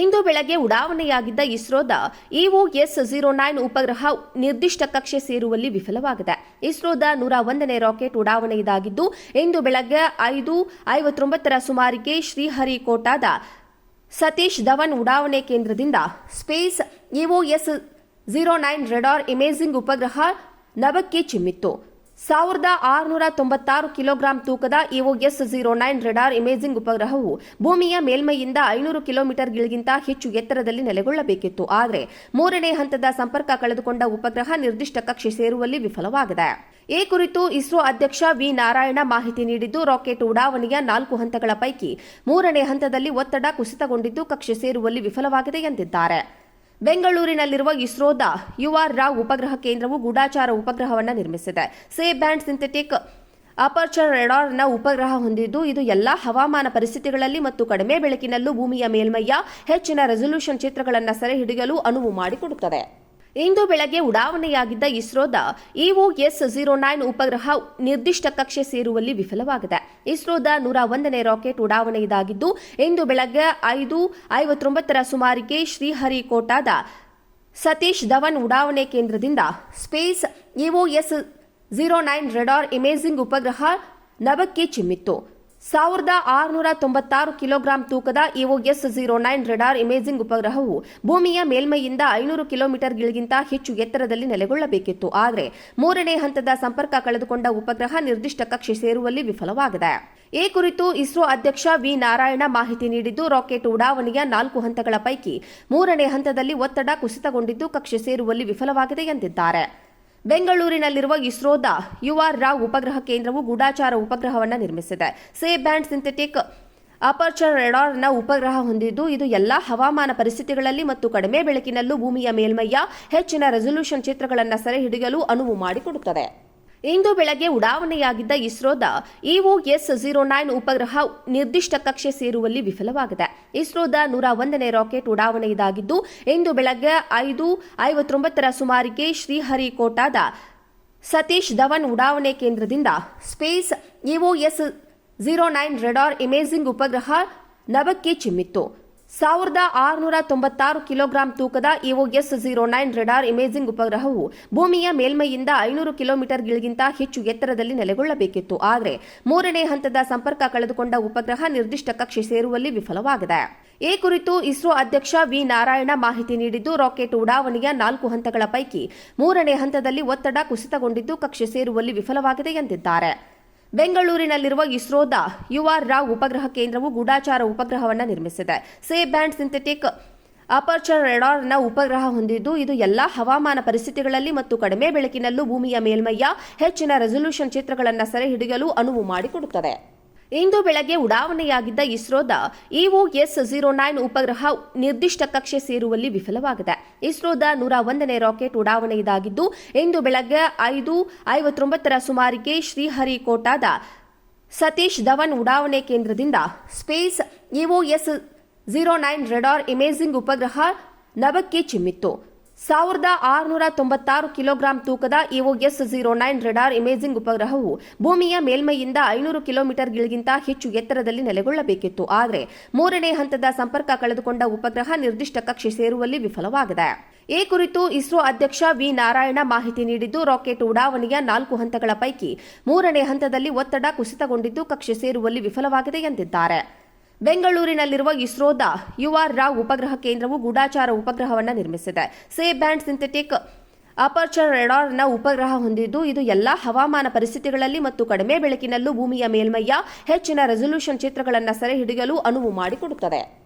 ಇಂದು ಬೆಳಗ್ಗೆ ಉಡಾವಣೆಯಾಗಿದ್ದ ಇಸ್ರೋದ EOS zero nine ಉಪಗ್ರಹ ನಿರ್ದಿಷ್ಟ ಕಕ್ಷೆ ಸೇರುವಲ್ಲಿ ವಿಫಲವಾಗಿದೆ. ಇಸ್ರೋದ ನೂರ ಒಂದನೇ ರಾಕೆಟ್ ಉಡಾವಣೆ ಇದಾಗಿದ್ದು ಇಂದು ಬೆಳಗ್ಗೆ ಐದು ಐವತ್ತೊಂಬತ್ತರ ಸುಮಾರಿಗೆ ಶ್ರೀಹರಿಕೋಟಾದ ಸತೀಶ್ ಧವನ್ ಉಡಾವಣೆ ಕೇಂದ್ರದಿಂದ space EOS zero nine radar imaging ಉಪಗ್ರಹ ನವಕ್ಕೆ ಚಿಮ್ಮಿತ್ತು. ಸಾವಿರದ ಆರುನೂರ ತೊಂಬತ್ತಾರು ಕಿಲೋಗ್ರಾಂ ತೂಕದ EOS zero nine radar imaging ಉಪಗ್ರಹವು ಭೂಮಿಯ ಮೇಲ್ಮೈಯಿಂದ ಐನೂರು ಕಿಲೋಮೀಟರ್ಗಳಿಗಿಂತ ಹೆಚ್ಚು ಎತ್ತರದಲ್ಲಿ ನೆಲೆಗೊಳ್ಳಬೇಕಿತ್ತು. ಆದರೆ ಮೂರನೇ ಹಂತದ ಸಂಪರ್ಕ ಕಳೆದುಕೊಂಡ ಉಪಗ್ರಹ ನಿರ್ದಿಷ್ಟ ಕಕ್ಷೆ ಸೇರುವಲ್ಲಿ ವಿಫಲವಾಗಿದೆ. ಈ ಕುರಿತು ಇಸ್ರೋ ಅಧ್ಯಕ್ಷ ವಿ ನಾರಾಯಣ ಮಾಹಿತಿ ನೀಡಿದ್ದು, ರಾಕೆಟ್ ಉಡಾವಣೆಯ ನಾಲ್ಕು ಹಂತಗಳ ಪೈಕಿ ಮೂರನೇ ಹಂತದಲ್ಲಿ ಒತ್ತಡ ಕುಸಿತಗೊಂಡಿದ್ದು ಕಕ್ಷೆ ಸೇರುವಲ್ಲಿ ವಿಫಲವಾಗಿದೆ ಎಂದಿದ್ದಾರೆ. ಬೆಂಗಳೂರಿನಲ್ಲಿರುವ ಇಸ್ರೋದ ಯುಆರ್ ರಾವ್ ಉಪಗ್ರಹ ಕೇಂದ್ರವು ಗೂಢಾಚಾರ ಉಪಗ್ರಹವನ್ನು ನಿರ್ಮಿಸಿದೆ. ಸೇ ಬ್ಯಾಂಡ್ ಸಿಂಥೆಟಿಕ್ ಅಪರ್ಚರ್ ರೆಡಾರ್ನ ಉಪಗ್ರಹ ಹೊಂದಿದ್ದು, ಇದು ಎಲ್ಲಾ ಹವಾಮಾನ ಪರಿಸ್ಥಿತಿಗಳಲ್ಲಿ ಮತ್ತು ಕಡಿಮೆ ಬೆಳಕಿನಲ್ಲೂ ಭೂಮಿಯ ಮೇಲ್ಮೈಯ ಹೆಚ್ಚಿನ ರೆಸಲ್ಯೂಷನ್ ಚಿತ್ರಗಳನ್ನು ಸೆರೆಹಿಡಿಯಲು ಅನುವು ಮಾಡಿಕೊಡುತ್ತದೆ. ಇಂದು ಬೆಳಗ್ಗೆ ಉಡಾವಣೆಯಾಗಿದ್ದ ಇಸ್ರೋದ ಇಒಎಸ್ ಜೀರೋ ನೈನ್ ಉಪಗ್ರಹ ನಿರ್ದಿಷ್ಟ ಕಕ್ಷೆ ಸೇರುವಲ್ಲಿ ವಿಫಲವಾಗಿದೆ. ಇಸ್ರೋದ ನೂರ ಒಂದನೇ ರಾಕೆಟ್ ಉಡಾವಣೆ ಇದಾಗಿದ್ದು ಇಂದು ಬೆಳಗ್ಗೆ ಐದು ಐವತ್ತೊಂಬತ್ತರ ಸುಮಾರಿಗೆ ಶ್ರೀಹರಿಕೋಟಾದ ಸತೀಶ್ ಧವನ್ ಉಡಾವಣೆ ಕೇಂದ್ರದಿಂದ space EOS zero nine radar imaging ಉಪಗ್ರಹ ನವಕ್ಕೆ ಚಿಮ್ಮಿತ್ತು. ಸಾವಿರದ ಆರುನೂರ ತೊಂಬತ್ತಾರು ಕಿಲೋಗ್ರಾಂ ತೂಕದ EOS zero nine radar imaging ಉಪಗ್ರಹವು ಭೂಮಿಯ ಮೇಲ್ಮೈಯಿಂದ ಐನೂರು ಕಿಲೋಮೀಟರ್ಗಳಿಗಿಂತ ಹೆಚ್ಚು ಎತ್ತರದಲ್ಲಿ ನೆಲೆಗೊಳ್ಳಬೇಕಿತ್ತು. ಆದರೆ ಮೂರನೇ ಹಂತದ ಸಂಪರ್ಕ ಕಳೆದುಕೊಂಡ ಉಪಗ್ರಹ ನಿರ್ದಿಷ್ಟ ಕಕ್ಷೆ ಸೇರುವಲ್ಲಿ ವಿಫಲವಾಗಿದೆ. ಈ ಕುರಿತು ಇಸ್ರೋ ಅಧ್ಯಕ್ಷ ವಿ ನಾರಾಯಣ ಮಾಹಿತಿ ನೀಡಿದ್ದು, ರಾಕೆಟ್ ಉಡಾವಣೆಯ ನಾಲ್ಕು ಹಂತಗಳ ಪೈಕಿ ಮೂರನೇ ಹಂತದಲ್ಲಿ ಒತ್ತಡ ಕುಸಿತಗೊಂಡಿದ್ದು ಕಕ್ಷೆ ಸೇರುವಲ್ಲಿ ವಿಫಲವಾಗಿದೆ ಎಂದಿದ್ದಾರೆ. ಬೆಂಗಳೂರಿನಲ್ಲಿರುವ ಇಸ್ರೋದ ಯುಆರ್ ರಾವ್ ಉಪಗ್ರಹ ಕೇಂದ್ರವು ಗೂಢಾಚಾರ ಉಪಗ್ರಹವನ್ನು ನಿರ್ಮಿಸಿದೆ. ಸೇ ಬ್ಯಾಂಡ್ ಸಿಂಥೆಟಿಕ್ ಅಪರ್ಚರ್ ರೆಡಾರ್ನ ಉಪಗ್ರಹ ಹೊಂದಿದ್ದು, ಇದು ಎಲ್ಲಾ ಹವಾಮಾನ ಪರಿಸ್ಥಿತಿಗಳಲ್ಲಿ ಮತ್ತು ಕಡಿಮೆ ಬೆಳಕಿನಲ್ಲೂ ಭೂಮಿಯ ಮೇಲ್ಮೈಯ ಹೆಚ್ಚಿನ ರೆಸಲ್ಯೂಷನ್ ಚಿತ್ರಗಳನ್ನು ಸೆರೆ ಹಿಡಿಯಲು ಅನುವು ಮಾಡಿಕೊಡುತ್ತದೆ. ಇಂದು ಬೆಳಗ್ಗೆ ಉಡಾವಣೆಯಾಗಿದ್ದ ಇಸ್ರೋದ ಇಒಎಸ್ ಜೀರೋ ನೈನ್ ಉಪಗ್ರಹ ನಿರ್ದಿಷ್ಟ ಕಕ್ಷೆ ಸೇರುವಲ್ಲಿ ವಿಫಲವಾಗಿದೆ. ಇಸ್ರೋದ ನೂರ ಒಂದನೇ ರಾಕೆಟ್ ಉಡಾವಣೆ ಇದಾಗಿದ್ದು ಇಂದು ಬೆಳಗ್ಗೆ ಐದು ಐವತ್ತೊಂಬತ್ತರ ಸುಮಾರಿಗೆ ಶ್ರೀಹರಿಕೋಟಾದ ಸತೀಶ್ ಧವನ್ ಉಡಾವಣೆ ಕೇಂದ್ರದಿಂದ space EOS zero nine radar imaging ಉಪಗ್ರಹ ನಭಕ್ಕೆ ಚಿಮ್ಮಿತ್ತು. ಸಾವಿರದ ಆರುನೂರ ತೊಂಬತ್ತಾರು ಕಿಲೋಗ್ರಾಂ ತೂಕದ EOS zero nine radar imaging ಉಪಗ್ರಹವು ಭೂಮಿಯ ಮೇಲ್ಮೈಯಿಂದ ಐನೂರು ಕಿಲೋಮೀಟರ್ಗಳಿಗಿಂತ ಹೆಚ್ಚು ಎತ್ತರದಲ್ಲಿ ನೆಲೆಗೊಳ್ಳಬೇಕಿತ್ತು. ಆದರೆ ಮೂರನೇ ಹಂತದ ಸಂಪರ್ಕ ಕಳೆದುಕೊಂಡ ಉಪಗ್ರಹ ನಿರ್ದಿಷ್ಟ ಕಕ್ಷೆ ಸೇರುವಲ್ಲಿ ವಿಫಲವಾಗಿದೆ. ಈ ಕುರಿತು ಇಸ್ರೋ ಅಧ್ಯಕ್ಷ ವಿ ನಾರಾಯಣ ಮಾಹಿತಿ ನೀಡಿದ್ದು, ರಾಕೆಟ್ ಉಡಾವಣೆಯ ನಾಲ್ಕು ಹಂತಗಳ ಪೈಕಿ ಮೂರನೇ ಹಂತದಲ್ಲಿ ಒತ್ತಡ ಕುಸಿತಗೊಂಡಿದ್ದು ಕಕ್ಷೆ ಸೇರುವಲ್ಲಿ ವಿಫಲವಾಗಿದೆ ಎಂದಿದ್ದಾರೆ. ಬೆಂಗಳೂರಿನಲ್ಲಿರುವ ಇಸ್ರೋದ ಯುಆರ್ ರಾವ್ ಉಪಗ್ರಹ ಕೇಂದ್ರವು ಗೂಢಾಚಾರ ಉಪಗ್ರಹವನ್ನು ನಿರ್ಮಿಸಿದೆ. ಸೇ ಬ್ಯಾಂಡ್ ಸಿಂಥೆಟಿಕ್ ಅಪರ್ಚರ್ ರೆಡಾರ್ನ ಉಪಗ್ರಹ ಹೊಂದಿದ್ದು, ಇದು ಎಲ್ಲಾ ಹವಾಮಾನ ಪರಿಸ್ಥಿತಿಗಳಲ್ಲಿ ಮತ್ತು ಕಡಿಮೆ ಬೆಳಕಿನಲ್ಲೂ ಭೂಮಿಯ ಮೇಲ್ಮೈಯ ಹೆಚ್ಚಿನ ರೆಸಲ್ಯೂಷನ್ ಚಿತ್ರಗಳನ್ನು ಸೆರೆಹಿಡಿಯಲು ಅನುವು ಮಾಡಿಕೊಡುತ್ತದೆ. ಇಂದು ಬೆಳಗ್ಗೆ ಉಡಾವಣೆಯಾಗಿದ್ದ ಇಸ್ರೋದ ಇಒಎಸ್ ಜೀರೋ ನೈನ್ ಉಪಗ್ರಹ ನಿರ್ದಿಷ್ಟ ಕಕ್ಷೆ ಸೇರುವಲ್ಲಿ ವಿಫಲವಾಗಿದೆ. ಇಸ್ರೋದ ನೂರ ಒಂದನೇ ರಾಕೆಟ್ ಉಡಾವಣೆ ಇದಾಗಿದ್ದು ಇಂದು ಬೆಳಗ್ಗೆ ಐದು ಐವತ್ತೊಂಬತ್ತರ ಸುಮಾರಿಗೆ ಶ್ರೀಹರಿಕೋಟಾದ ಸತೀಶ್ ಧವನ್ ಉಡಾವಣೆ ಕೇಂದ್ರದಿಂದ space EOS zero nine radar imaging ಉಪಗ್ರಹ ನವಕ್ಕೆ ಚಿಮ್ಮಿತ್ತು. ಸಾವಿರದ ಆರುನೂರ ತೊಂಬತ್ತಾರು ಕಿಲೋಗ್ರಾಂ ತೂಕದ EOS zero nine radar imaging ಉಪಗ್ರಹವು ಭೂಮಿಯ ಮೇಲ್ಮೈಯಿಂದ ಐನೂರು ಕಿಲೋಮೀಟರ್ಗಳಿಗಿಂತ ಹೆಚ್ಚು ಎತ್ತರದಲ್ಲಿ ನೆಲೆಗೊಳ್ಳಬೇಕಿತ್ತು. ಆದರೆ ಮೂರನೇ ಹಂತದ ಸಂಪರ್ಕ ಕಳೆದುಕೊಂಡ ಉಪಗ್ರಹ ನಿರ್ದಿಷ್ಟ ಕಕ್ಷೆ ಸೇರುವಲ್ಲಿ ವಿಫಲವಾಗಿದೆ. ಈ ಕುರಿತು ಇಸ್ರೋ ಅಧ್ಯಕ್ಷ ವಿ ನಾರಾಯಣ ಮಾಹಿತಿ ನೀಡಿದ್ದು, ರಾಕೆಟ್ ಉಡಾವಣೆಯ ನಾಲ್ಕು ಹಂತಗಳ ಪೈಕಿ ಮೂರನೇ ಹಂತದಲ್ಲಿ ಒತ್ತಡ ಕುಸಿತಗೊಂಡಿದ್ದು ಕಕ್ಷೆ ಸೇರುವಲ್ಲಿ ವಿಫಲವಾಗಿದೆ ಎಂದಿದ್ದಾರೆ. ಬೆಂಗಳೂರಿನಲ್ಲಿರುವ ಇಸ್ರೋದ ಯುಆರ್ ರಾವ್ ಉಪಗ್ರಹ ಕೇಂದ್ರವು ಗೂಢಾಚಾರ ಉಪಗ್ರಹವನ್ನು ನಿರ್ಮಿಸಿದೆ. ಸೇ ಬ್ಯಾಂಡ್ ಸಿಂಥೆಟಿಕ್ ಅಪರ್ಚರ್ ರೆಡಾರ್ನ ಉಪಗ್ರಹ ಹೊಂದಿದ್ದು, ಇದು ಎಲ್ಲಾ ಹವಾಮಾನ ಪರಿಸ್ಥಿತಿಗಳಲ್ಲಿ ಮತ್ತು ಕಡಿಮೆ ಬೆಳಕಿನಲ್ಲೂ ಭೂಮಿಯ ಮೇಲ್ಮೈಯ ಹೆಚ್ಚಿನ ರೆಸಲ್ಯೂಷನ್ ಚಿತ್ರಗಳನ್ನು ಸೆರೆಹಿಡಿಯಲು ಅನುವು ಮಾಡಿಕೊಡುತ್ತದೆ.